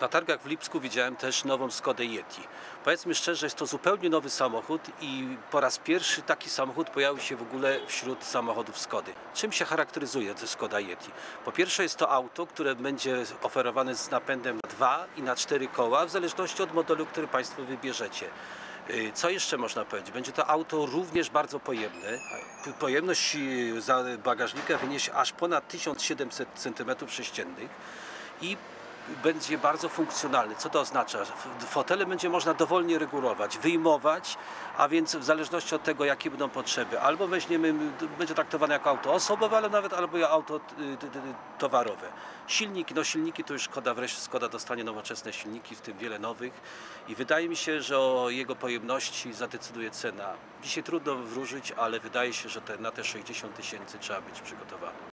Na targach w Lipsku widziałem też nową Skodę Yeti. Powiedzmy szczerze, jest to zupełnie nowy samochód i po raz pierwszy taki samochód pojawił się w ogóle wśród samochodów Skody. Czym się charakteryzuje Skoda Yeti? Po pierwsze jest to auto, które będzie oferowane z napędem na dwa i na cztery koła, w zależności od modelu, który Państwo wybierzecie. Y, Co jeszcze można powiedzieć? Będzie to auto również bardzo pojemne. Pojemność y, za bagażnika wyniesie aż ponad 1700 cm3 i będzie bardzo funkcjonalny. Co to oznacza? Fotele będzie można dowolnie regulować, wyjmować, a więc w zależności od tego, jakie będą potrzeby. Albo weźmiemy, będzie traktowane jako auto osobowe, ale nawet albo auto y, y, y, towarowe. Silniki, no silniki to już Skoda wreszcie Skoda dostanie nowoczesne silniki, w tym wiele nowych i wydaje mi się, że o jego pojemności zadecyduje cena. Dzisiaj trudno wróżyć, ale wydaje się, że te, na te 60 tysięcy trzeba być przygotowanym.